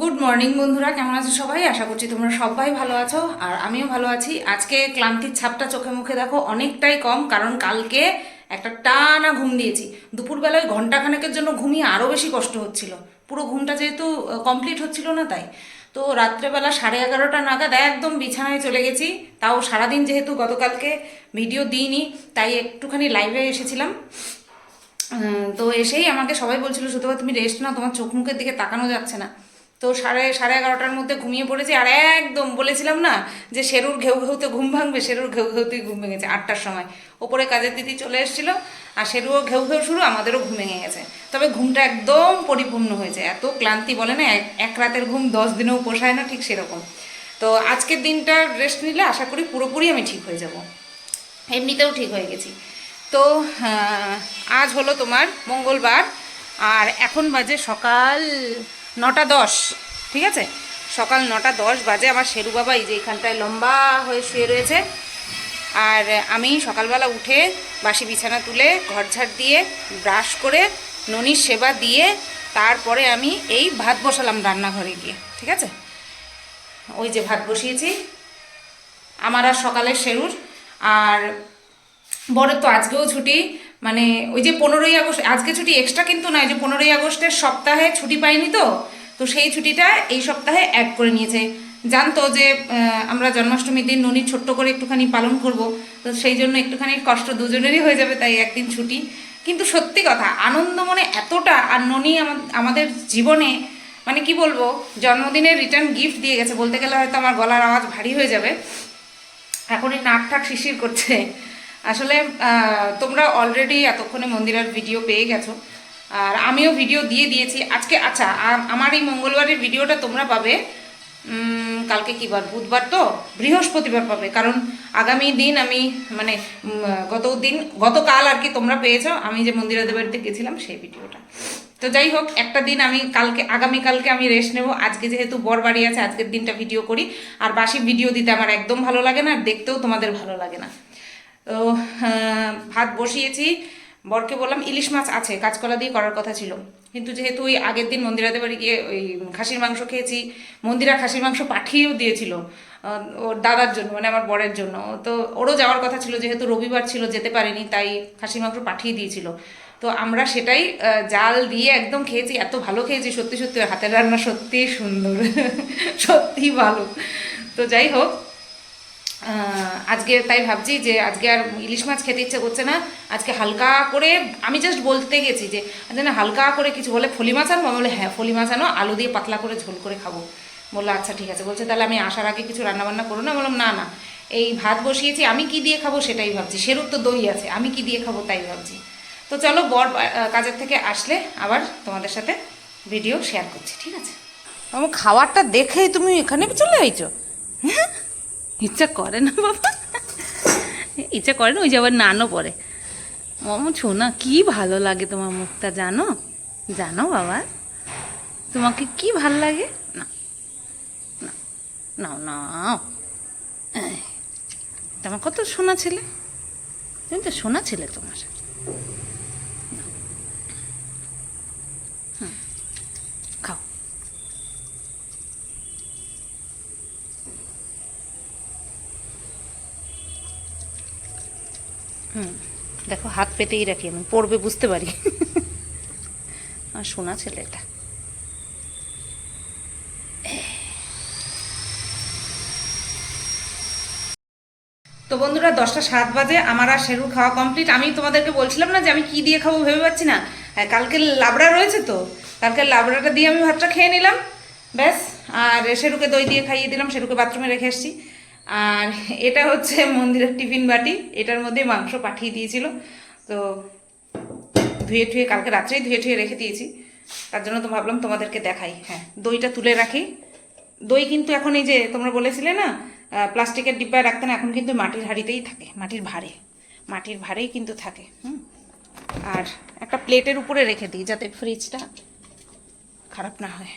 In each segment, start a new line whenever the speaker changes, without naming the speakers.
Good morning বন্ধুরা। কেমন আছো সবাই? আশা করছি তোমরা সবাই ভালো আছো, আর আমিও ভালো আছি। আজকে ক্লান্তির ছাপটা চোখে মুখে দেখো, অনেকটাই কম, কারণ কালকে একটা টানা ঘুম দিয়েছি। দুপুরবেলায় ঘন্টাখানেকের জন্য ঘুমিয়ে আরও বেশি কষ্ট হচ্ছিল। পুরো ঘুমটা যেহেতু কমপ্লিট হচ্ছিল না তাই। তো রাত্রেবেলা সাড়ে এগারোটা নাগাদ একদম বিছানায় চলে গেছি। তাও সারাদিন যেহেতু গতকালকে ভিডিও দিইনি, তাই একটুখানি লাইভে এসেছিলাম। তো এসেই আমাকে সবাই বলছিল সুতবা তুমি রেস্ট না তোমার চোখ মুখের দিকে তাকানো যাচ্ছে না। তো সাড়ে সাড়ে এগারোটার মধ্যে ঘুমিয়ে পড়েছি আর একদম বলেছিলাম না যে শেরুর ঘেউ ঘেউতে ঘুম ভাঙবে, শেরুর ঘেউ ঘেউতেই ঘুম ভেঙেছে আটটার সময়। ওপরে কাজের দিদি চলে এসেছিল আর শেরুও ঘেউ ঘেউ শুরু, আমাদেরও ঘুম ভেঙে গেছে। তবে ঘুমটা একদম পরিপূর্ণ হয়েছে, এত ক্লান্তি বলে না, এক- রাতের ঘুম দশ দিনেও পোষায় না ঠিক সেরকম। তো আজকের দিনটা রেস্ট নিলে আশা করি পুরোপুরি আমি ঠিক হয়ে যাব। এমনিতেও ঠিক হয়ে গেছি। তো আজ হলো তোমার মঙ্গলবার, আর এখন বাজে সকাল নটা দশ, ঠিক আছে? সকাল নটা দশ বাজে আমার শেরু বাবা, এই যে এখানটায় লম্বা হয়ে শুয়ে রয়েছে। আর আমি সকালবেলা উঠে বাসি বিছানা তুলে ঘর ঝাড় দিয়ে ব্রাশ করে ননির সেবা দিয়ে তারপরে আমি এই ভাত বসালাম রান্নাঘরে গিয়ে, ঠিক আছে? ওই যে ভাত বসিয়েছি। আমার আর সকালের শেরুর, আর বড়ের তো আজকেও ছুটি মানে ওই যে পনেরোই আগস্ট, আজকে ছুটি এক্সট্রা কিন্তু নয়, যে পনেরোই আগস্টের সপ্তাহে ছুটি পাইনি তো তো সেই ছুটিটা এই সপ্তাহে অ্যাড করে নিয়েছে। জানতো যে আমরা জন্মাষ্টমীর দিন ননির ছোট্ট করে একটুখানি পালন করব, তো সেই জন্য একটুখানি কষ্ট দুজনেরই হয়ে যাবে তাই একদিন ছুটি। কিন্তু সত্যি কথা, আনন্দ মনে এতটা, আর ননি আমা- আমাদের জীবনে মানে কি বলব, জন্মদিনের রিটার্ন গিফট দিয়ে গেছে, বলতে গেলে হয়তো আমার গলার আওয়াজ ভারী হয়ে যাবে। এখনই নাক ঠাক শিশির করছে। আসলে তোমরা অলরেডি এতক্ষণে মন্দিরের ভিডিও পেয়ে গেছো। আর আমিও ভিডিও দিয়ে দিয়েছি। আজকে আচ্ছা আমার এই মঙ্গলবারের ভিডিওটা তোমরা পাবে কালকে কি বার? বুধবার তো? বৃহস্পতিবার পাবে। কারণ আগামী দিন আমি মানে গত দিন, গতকাল আর কি তোমরা পেয়েছ, আমি যে মন্দিরাদের বাড়িতে গেছিলাম সেই ভিডিওটা তো যাই হোক, একটা দিন আমি কালকে আগামীকালকে আমি রেস্ট নেব। আজকে যেহেতু বর বাড়ি আছে, আজকের দিনটা ভিডিও করি। আর বাসি ভিডিও দিতে আমার একদম ভালো লাগে না, আর দেখতেও তোমাদের ভালো লাগে না। তো ভাত বসিয়েছি। বরকে বললাম, ইলিশ মাছ আছে, কাঁচকলা দিয়ে করার কথা ছিল। কিন্তু যেহেতু ওই আগের দিন মন্দিরাতে বাড়ি গিয়ে ওই খাসির মাংস খেয়েছি, মন্দিরা খাসির মাংস পাঠিয়েও দিয়েছিল ওর দাদার জন্য মানে আমার বরের জন্য। তো ওরও যাওয়ার কথা ছিল, যেহেতু রবিবার ছিল, যেতে পারেনি, তাই খাসির মাংস পাঠিয়ে দিয়েছিল। তো আমরা সেটাই জাল দিয়ে একদম খেয়েছি, এত ভালো খেয়েছি, সত্যি সত্যি হাতের রান্না সত্যিই সুন্দর সত্যি ভালো। তো যাই হোক আজকে তাই ভাবছি যে আজকে আর ইলিশ মাছ খেতে ইচ্ছে করছে না। আজকে হালকা করে, আমি জাস্ট বলতে গেছি যে যেন হালকা করে কিছু বলে ফলি মাছ আনব? আমি বলে হ্যাঁ ফলি মাছ আনো, আলু দিয়ে পাতলা করে ঝোল করে খাব। বলল আচ্ছা ঠিক আছে। বলছে, তাহলে আমি আসার আগে কিছু রান্নাবান্না করো না? বললাম, না না। এই ভাত বসিয়েছি, আমি কি দিয়ে খাব সেটাই ভাবছি। সেরূপ তো দই আছে, আমি কি দিয়ে খাব তাই ভাবছি। তো চলো, বর কাজের থেকে আসলে আবার তোমাদের সাথে ভিডিও শেয়ার করছি, ঠিক আছে? আমার খাবারটা দেখেই তুমি এখানে চলে আইছো। হ্যাঁ? ইচ্ছা করে না বাবা। ইচ্ছা করে না, ওই যে আবার নানও পরে। মামা ছোনা কি ভালো লাগে তোমার মুখটা, জানো? জানো বাবা? তোমাকে কি ভালো লাগে? না না, নাও তোমার কত সোনা ছেলে? তুমি তো সোনা ছেলে তোমার। দেখো হাত পেতেই রাখি আমি পড়বে বুঝতে পারি। আর শোনা ছেলেটা তো বন্ধুরা দশটা সাত বাজে আমার আর শেরু খাওয়া কমপ্লিট আমি তোমাদেরকে বলছিলাম না যে আমি কি দিয়ে খাব ভেবে পাচ্ছি না। হ্যাঁ, কালকে লাবড়া রয়েছে তো কালকে লাবড়াটা দিয়ে আমি ভাতটা খেয়ে নিলাম ব্যাস। আর শেরুকে দই দিয়ে খাইয়ে দিলাম শেরুকে বাথরুমে রেখে এসেছি। আর এটা হচ্ছে মন্দিরের টিফিন বাটি। এটার মধ্যে মাংস পাঠিয়ে দিয়েছিল। তো ধুয়ে টুয়ে কালকে রাত্রেই ধুয়ে টুয়ে রেখে দিয়েছি। তার জন্য তো ভাবলাম তোমাদেরকে দেখাই। হ্যাঁ দইটা তুলে রাখি। দই কিন্তু এখন এই যে তোমরা বলেছিলে না প্লাস্টিকের ডিব্বায় রাখতে না, এখন কিন্তু মাটির হাঁড়িতেই থাকে, মাটির ভারে মাটির ভারেই কিন্তু থাকে, হুম। আর একটা প্লেটের উপরে রেখে দিই যাতে ফ্রিজটা খারাপ না হয়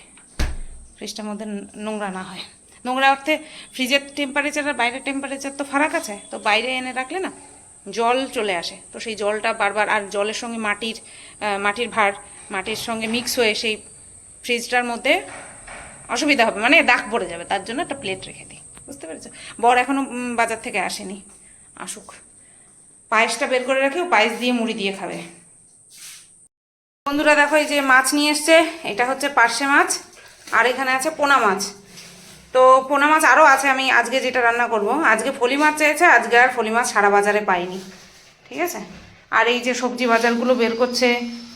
ফ্রিজটার মধ্যে নোংরা না হয়। নোংরা অর্থে ফ্রিজের টেম্পারেচার আর বাইরের টেম্পারেচার তো ফারাক আছে। তো বাইরে এনে রাখলে না জল চলে আসে। তো সেই জলটা বারবার আর জলের সঙ্গে মাটির মাটির ভার, মাটির সঙ্গে মিক্স হয়ে সেই ফ্রিজটার মধ্যে অসুবিধা হবে। মানে দাগ পড়ে যাবে। তার জন্য একটা প্লেট রেখে দিই। বুঝতে পেরেছ? বর এখনও বাজার থেকে আসেনি। আসুক। পায়েসটা বের করে রাখি, ও পায়েস দিয়ে মুড়ি দিয়ে খাবে। বন্ধুরা দেখো, এই যে মাছ নিয়ে এসছে, এটা হচ্ছে পার্শে মাছ, আর এখানে আছে পোনা মাছ। তো পোনা মাছ আরও আছে, আমি আজকে যেটা রান্না করব, আজকে ফলি মাছ চেয়েছে আজকে আর ফলি মাছ সারা বাজারে পাইনি, ঠিক আছে? আর এই যে সবজি বাজারগুলো বের করছে,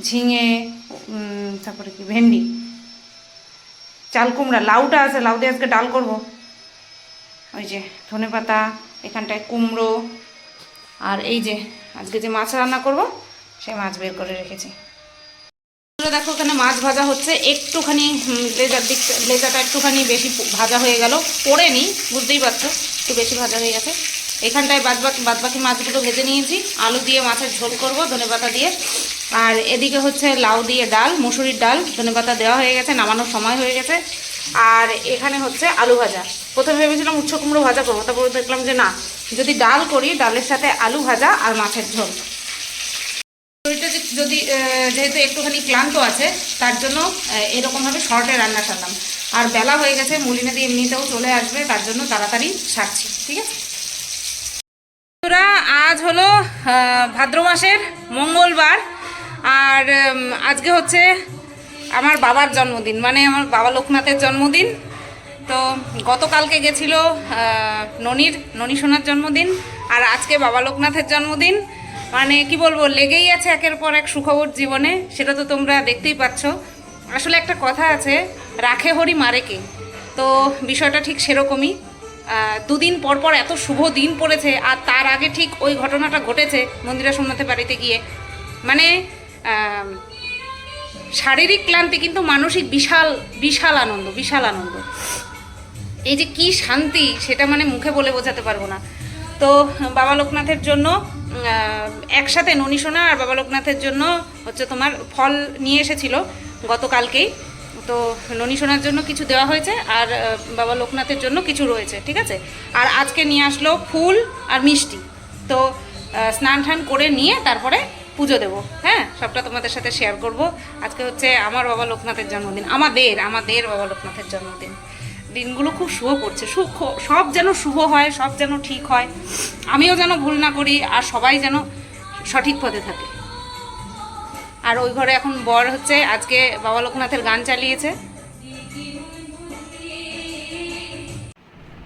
ঝিঙে তারপরে কি, ভেন্ডি চাল কুমড়া লাউটা আছে, লাউ দিয়ে আজকে ডাল করব। ওই যে ধনে পাতা, এখানটায় কুমড়ো, আর এই যে আজকে যে মাছ রান্না করব সেই মাছ বের করে রেখেছি। দেখো এখানে মাছ ভাজা হচ্ছে। একটুখানি লেজার দিক, লেজাটা একটুখানি বেশি ভাজা হয়ে গেল। পড়েনি বুঝতেই পারছ, একটু বেশি ভাজা হয়ে গেছে। এখানটায় বাদ বাকি বাদ বাকি মাছগুলো ভেজে নিয়েছি। আলু দিয়ে মাছের ঝোল করব, ধনেপাতা দিয়ে। আর এদিকে হচ্ছে লাউ দিয়ে ডাল, মুসুরির ডাল, ধনেপাতা দেওয়া হয়ে গেছে, নামানোর সময় হয়ে গেছে। আর এখানে হচ্ছে আলু ভাজা। প্রথমে ভেবেছিলাম উচ্চ কুমড়ো ভাজা করব, তারপরে দেখলাম যে না, যদি ডাল করি, ডালের সাথে আলু ভাজা আর মাছের ঝোল। শরীরটা যদি যেহেতু একটুখানি ক্লান্ত আছে, তার জন্য এরকমভাবে শর্টে রান্না সারলাম। আর বেলা হয়ে গেছে মুলিনাদি এমনিতেও চলে আসবে, তার জন্য তাড়াতাড়ি সারছি, ঠিক আছে? আজ হলো ভাদ্র মাসের মঙ্গলবার, আর আজকে হচ্ছে আমার বাবার জন্মদিন মানে আমার বাবা লোকনাথের জন্মদিন। তো গতকালকে গেছিল ননির, ননি সোনার জন্মদিন, আর আজকে বাবা লোকনাথের জন্মদিন। মানে কি বলব, লেগেই আছে একের পর এক সুখবর জীবনে, সেটা তো তোমরা দেখতেই পাচ্ছ। আসলে একটা কথা আছে, রাখে হরি মারে কে? তো বিষয়টা ঠিক সেরকমই। দুদিন পর পর এত শুভ দিন পড়েছে, আর তার আগে ঠিক ওই ঘটনাটা ঘটেছে মন্দিরা সোমনাথের বাড়িতে গিয়ে। মানে শারীরিক ক্লান্তি কিন্তু মানসিক বিশাল বিশাল আনন্দ বিশাল আনন্দ। এই যে কি শান্তি, সেটা মানে মুখে বলে বোঝাতে পারব না। তো বাবা লোকনাথের জন্য একসাথে ননিসোনা আর বাবা লোকনাথের জন্য হচ্ছে তোমার ফল নিয়ে এসেছিল গতকালকেই। তো ননিসোনার জন্য কিছু দেওয়া হয়েছে আর বাবা লোকনাথের জন্য কিছু রয়েছে, ঠিক আছে? আর আজকে নিয়ে আসলো ফুল আর মিষ্টি। তো স্নান টান করে নিয়ে তারপরে পুজো দেবো হ্যাঁ? সবটা তোমাদের সাথে শেয়ার করব। আজকে হচ্ছে আমার বাবা লোকনাথের জন্মদিন, আমাদের আমাদের বাবা লোকনাথের জন্মদিন। দিনগুলো খুব শুভ করছে। সুখ, সব যেন শুভ হয়, সব যেন ঠিক হয়। আমিও যেন ভুল না করি, আর সবাই যেন সঠিক পথে থাকে। আর ওই ঘরে এখন বর হচ্ছে, আজকে বাবা লোকনাথের গান চালিয়েছে।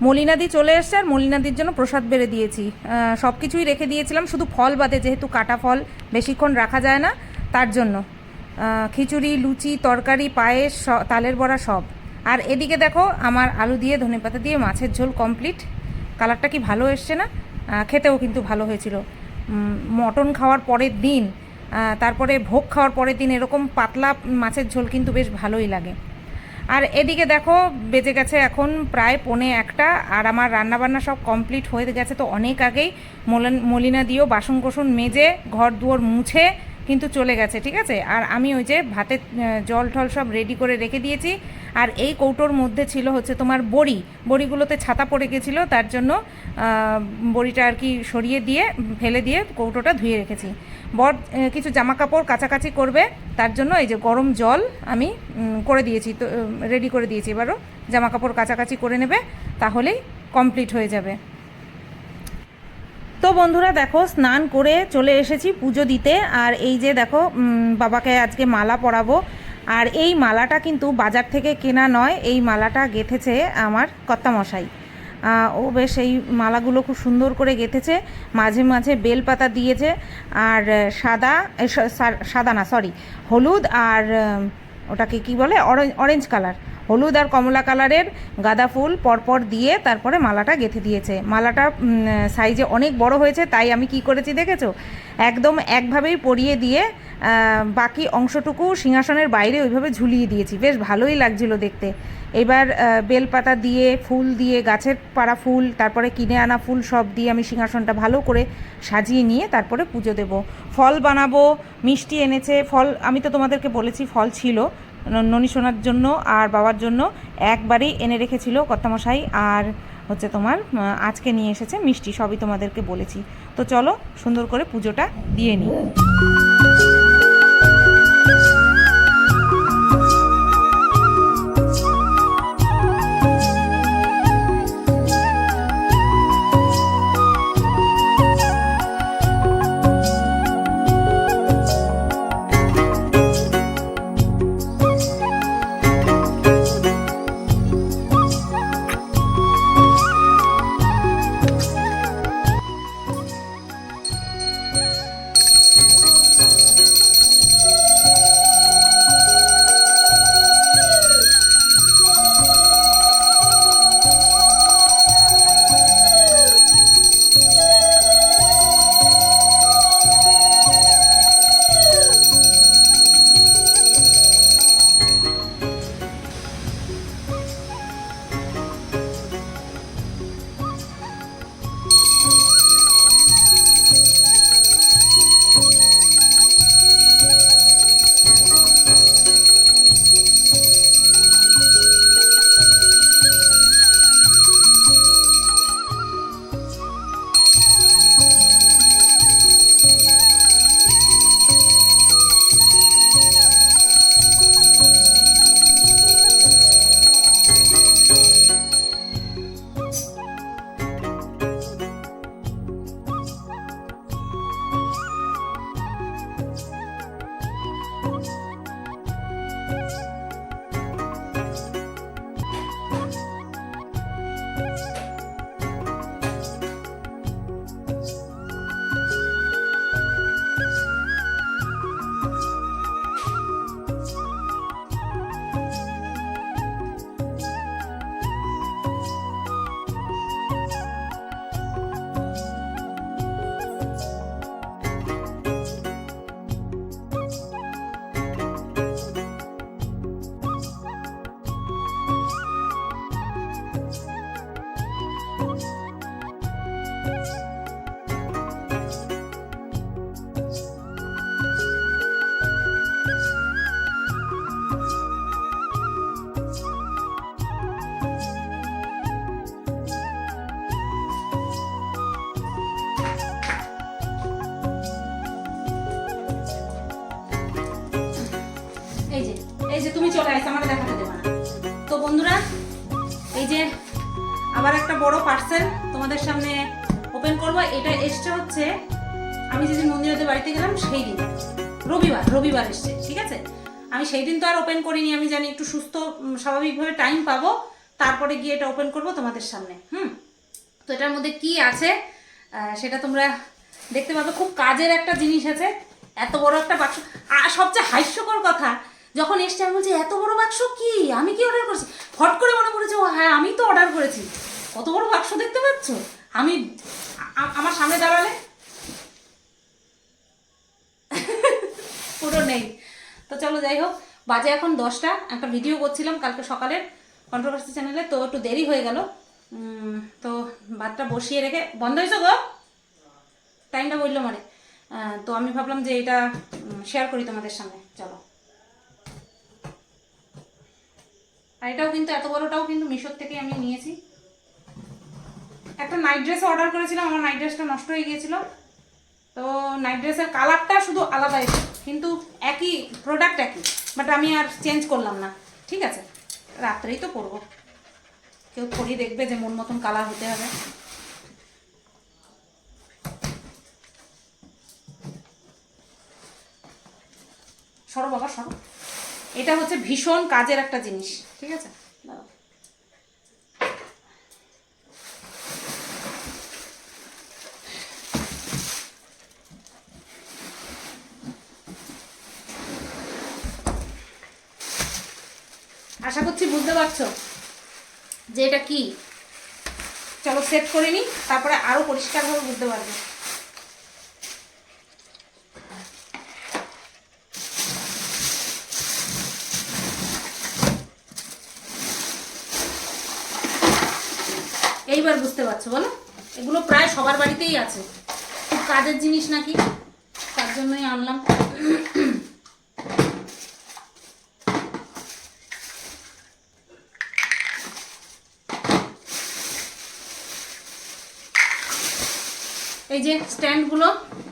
মলিনাদি চলে এসছে, আর মলিনাদির জন্য প্রসাদ বেড়ে দিয়েছি। সব কিছুই রেখে দিয়েছিলাম, শুধু ফল বাদে, যেহেতু কাটা ফল বেশিক্ষণ রাখা যায় না, তার জন্য। খিচুড়ি, লুচি, তরকারি, পায়েস তালের বড়া সব। আর এদিকে দেখো, আমার আলু দিয়ে ধনেপাতা দিয়ে মাছের ঝোল কমপ্লিট কালারটা কি ভালো এসছে না? খেতেও কিন্তু ভালো হয়েছিল। মটন খাওয়ার পরের দিন তারপরে ভোগ খাওয়ার পরের দিন এরকম পাতলা মাছের ঝোল কিন্তু বেশ ভালোই লাগে। আর এদিকে দেখো, বেজে গেছে এখন প্রায় পৌনে একটা, আর আমার রান্নাবান্না সব কমপ্লিট হয়ে গেছে তো অনেক আগেই। মলিন দিয়েও বাসন কোসন মেজে, ঘর দুয়ার মুছে কিন্তু চলে গেছে, ঠিক আছে? আর আমি ওই যে ভাতের জল টল সব রেডি করে রেখে দিয়েছি। আর এই কৌটোর মধ্যে ছিল হচ্ছে তোমার বড়ি। বড়িগুলোতে ছাতা পড়ে গেছিল, তার জন্য বড়িটা আর কি সরিয়ে দিয়ে, ফেলে দিয়ে কৌটোটা ধুয়ে রেখেছি। বর কিছু জামা কাপড় কাছাকাছি করবে, তার জন্য এই যে গরম জল আমি করে দিয়েছি, তো রেডি করে দিয়েছি। এবারও জামা কাপড় কাছাকাছি করে নেবে, তাহলেই কমপ্লিট হয়ে যাবে। তো বন্ধুরা দেখো, স্নান করে চলে এসেছি পুজো দিতে, আর এই যে দেখো বাবাকে আজকে মালা পরাবো। আর এই মালাটা কিন্তু বাজার থেকে কেনা নয় এই মালাটা গেঁথেছে আমার কর্তামশাই। আহ, ও বেশ এই মালাগুলো খুব সুন্দর করে গেঁথেছে মাঝে মাঝে বেলপাতা দিয়েছে আর সাদা সাদা না সরি হলুদ আর ওটাকে কি বলে? Orange orange colour. হলুদ আর কমলা কালারের গাঁদা ফুল পরপর দিয়ে তারপরে মালাটা গেঁথে দিয়েছে। মালাটা সাইজে অনেক বড় হয়েছে, তাই আমি কি করেছি দেখেছ? একদম একভাবেই পরিয়ে দিয়ে বাকি অংশটুকু সিংহাসনের বাইরে ওইভাবে ঝুলিয়ে দিয়েছি। বেশ ভালোই লাগছিল দেখতে। এবার বেলপাতা দিয়ে, ফুল দিয়ে, গাছের পাড়া ফুল, তারপরে কিনে আনা ফুল সব দিয়ে আমি সিংহাসনটা ভালো করে সাজিয়ে নিয়ে তারপরে পুজো দেব। ফল বানাবো, মিষ্টি এনেছে, ফল, আমি তো তোমাদেরকে বলেছি, ফল ছিল। ননী সোনার জন্য আর বাবার জন্য একবারেই এনে রেখেছিল কর্তামশাই আর হচ্ছে তোমার আজকে নিয়ে এসেছে মিষ্টি, সবই তোমাদেরকে বলেছি। তো চলো সুন্দর করে পুজোটা দিয়ে নিই। গাইস আমার দেখাতে দেবে তো বন্ধুরা, এই যে আবার একটা বড় পার্সেল তোমাদের সামনে ওপেন করব। এটা এসছে হচ্ছে, আমি যেদিন মন্দিরাদের বাড়িতে গেলাম সেই দিন রবিবার রবিবার এসছে, ঠিক আছে? আমি সেই দিন তো আর ওপেন করিনি, আমি জানি একটু সুস্থ স্বাভাবিকভাবে টাইম পাবো। তারপরে গিয়ে এটা ওপেন করব তোমাদের সামনে, হুম? তো এটার মধ্যে কি আছে সেটা তোমরা দেখতে পাবে। খুব কাজের একটা জিনিস আছে, এত বড় একটা বাক্স। আর সবচেয়ে হাস্যকর কথা যখন এসছে, আমি বলছি, এত বড় বাক্স কি? আমি কি অর্ডার করেছি? ফট করে মনে পড়েছে, ও হ্যাঁ আমি তো অর্ডার করেছি। কত বড় বাক্স দেখতে পাচ্ছ? আমি আমার সামনে দাঁড়ালে? পুরো নেই। তো চলো, যাই হোক, বাজে এখন দশটা। একটা ভিডিও করছিলাম কালকে সকালে কন্ট্রোভার্সি চ্যানেলে তো একটু দেরি হয়ে গেল। তো ভাতটা বসিয়ে রেখে, বন্ধ হয়েছে গো? টাইমটা বলল মানে। তো আমি ভাবলাম যে এটা শেয়ার করি তোমাদের সামনে। চলো। আর এটাও কিন্তু, এত বড়টাও কিন্তু মিশোর থেকে আমি নিয়েছি। একটা নাইট ড্রেস অর্ডার করেছিলাম, আমার নাইট ড্রেসটা নষ্ট হয়ে গিয়েছিল। তো নাইট ড্রেসের কালারটা শুধু আলাদা কিন্তু একই প্রোডাক্ট একই বাট আমি আর চেঞ্জ করলাম না। ঠিক আছে? রাত্রেই তো করব কেউ থরি দেখবে যে মন মতন কালার হতে হবে। সরো বাবা, সরো। এটা হচ্ছে ভীষণ কাজের একটা জিনিস, ঠিক আছে? আশা করছি বুঝতে পারছ যে এটা কি। চলো সেট করে নিই, তারপরে আরও পরিষ্কারভাবে বুঝতে পারবে। এইবার বুঝতে পারছ, বলো? এগুলো প্রায় সবার বাড়িতেই আছে। খুব কাজের জিনিস নাকি? তার জন্যই আনলাম। এই যে স্ট্যান্ডগুলো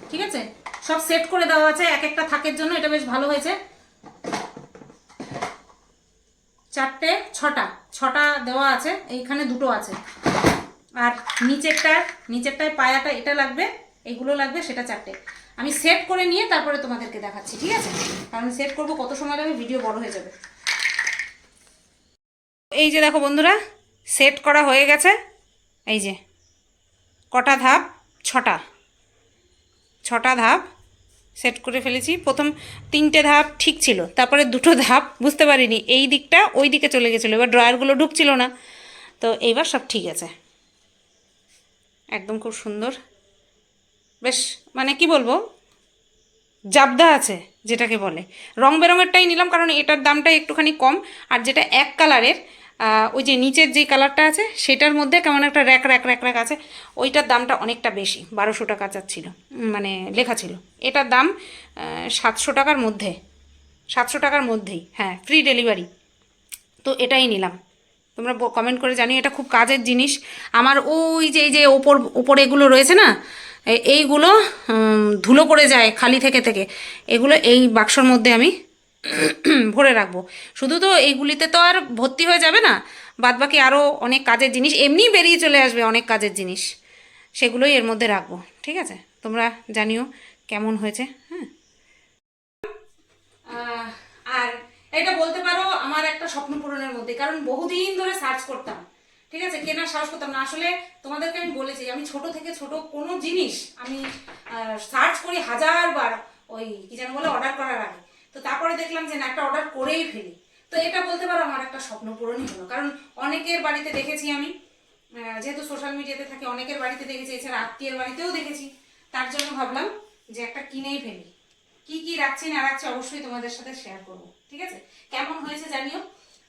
ঠিক আছে? সব সেট করে দেওয়া আছে, এক একটা থাকের জন্য, এটা বেশ ভালো হয়েছে। চারটে, ছটা। ছটা দেওয়া আছে, এইখানে দুটো আছে। আর নিচেরটা নিচেরটায় পায়াটা এটা লাগবে এইগুলো লাগবে, সেটা চারটে। আমি সেট করে নিয়ে তারপরে তোমাদেরকে দেখাচ্ছি, ঠিক আছে? কারণ সেট করব, কত সময় লাগবে, ভিডিও বড় হয়ে যাবে। এই যে দেখো বন্ধুরা, সেট করা হয়ে গেছে। এই যে, কটা ধাপ? ছটা। ছটা ধাপ। সেট করে ফেলেছি। প্রথম তিনটে ধাপ ঠিক ছিল, তারপরে দুটো ধাপ বুঝতে পারিনি, এই দিকটা ওই দিকে চলে গেছিল, এবার ড্রয়ারগুলো ঢুকছিল না। তো এইবার সব ঠিক আছে। একদম খুব সুন্দর। বেশ মানে কি বলব? জাবদা আছে, যেটাকে বলে। রং বেরঙেরটাই নিলাম, কারণ এটার দামটা একটুখানি কম, আর যেটা এক কালারের ওই যে নিচের যে কালারটা আছে, সেটার মধ্যে কেমন একটা র্যাক র্যাক র্যাক র্যাক আছে, ওইটার দামটা অনেকটা বেশি, বারোশো টাকা চাচ্ছিল মানে লেখা ছিল। এটার দাম সাতশো টাকার মধ্যে, সাতশো টাকার মধ্যেই হ্যাঁ ফ্রি ডেলিভারি তো এটাই নিলাম। তোমরা কমেন্ট করে জানিও, এটা খুব কাজের জিনিস। আমার ওই যে, এই যে ওপর, ওপরে এগুলো রয়েছে না এইগুলো ধুলো পড়ে যায় খালি থেকে থেকে, এগুলো এই বাক্সর মধ্যে আমি ভরে রাখব। শুধু তো এইগুলিতে তো আর ভর্তি হয়ে যাবে না বাদ বাকি আরও অনেক কাজের জিনিস, এমনিই বেরিয়ে চলে আসবে অনেক কাজের জিনিস, সেগুলোই এর মধ্যে রাখব, ঠিক আছে? তোমরা জানিও কেমন হয়েছে হ্যাঁ? আর এটা বলতে পারো আমার একটা স্বপ্ন পূরণের মধ্যে, কারণ বহুদিন ধরে সার্চ করতাম, ঠিক আছে? কেনার সাহস করতাম না। আসলে তোমাদেরকে আমি বলেছি, আমি ছোট থেকে ছোট কোনো জিনিস আমি সার্চ করি হাজারবার, ওই কি যেন বলে অর্ডার করার আগে। তো তারপরে দেখলাম যে না, একটা অর্ডার করেই ফেলি। তো এটা বলতে পারো আমার একটা স্বপ্ন পূরণই হলো। কারণ অনেকের বাড়িতে দেখেছি আমি যেহেতু সোশ্যাল মিডিয়াতে থাকি, অনেকের বাড়িতে দেখেছি, এছাড়া আত্মীয়ের বাড়িতেও দেখেছি। তার জন্য ভাবলাম যে একটা কিনেই ফেলি। কি কি রাখছি না রাখছি অবশ্যই তোমাদের সাথে শেয়ার করব, ঠিক আছে? কেমন হয়েছে জানিও।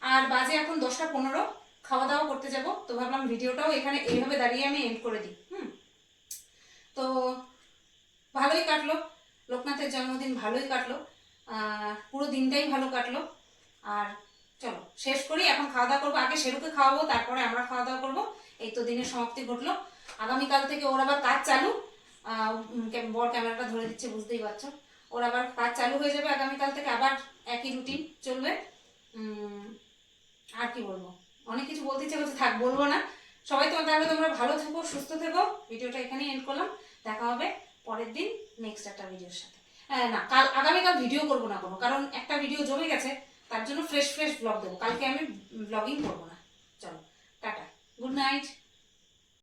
আর বাজে এখন দশটা পনেরো, খাওয়া দাওয়া করতে যাব। তো ভাবলাম ভিডিওটাও এখানে এইভাবে দাঁড়িয়ে আমি এন্ড করে দিই, হুম? তো ভালোই কাটলো। লোকনাথের জন্মদিন ভালোই কাটলো। পুরো দিনটাই ভালো কাটলো। আর চলো, শেষ করি, এখন খাওয়া দাওয়া করব। আগে শেরুকে খাওয়াবো, তারপরে আমরা খাওয়া দাওয়া করব। এই তো দিনের সমাপ্তি ঘটলো। আগামীকাল থেকে ওর আবার কাজ চালু। বর ক্যামেরাটা ধরে দিচ্ছে, বুঝতেই পারছ। ওর আবার কাজ চালু হয়ে যাবে আগামীকাল থেকে, আবার একই রুটিন চলবে। আর কি বলব? অনেক কিছু বলতে ইচ্ছে করছে, থাক, বলব না। সবাই তোমার তাহলে তোমরা ভালো থেকো, সুস্থ থেকো। ভিডিওটা এখানেই এন্ড করলাম। দেখা হবে পরের দিন নেক্সট একটা ভিডিওর সাথে। না, কাল, আগামীকাল ভিডিও করব না কোনো, কারণ একটা ভিডিও জমে গেছে, তার জন্য ফ্রেশ ফ্রেশ ব্লগ দেবো। কালকে আমি ব্লগিং করব না। চলো, টাটা। Good night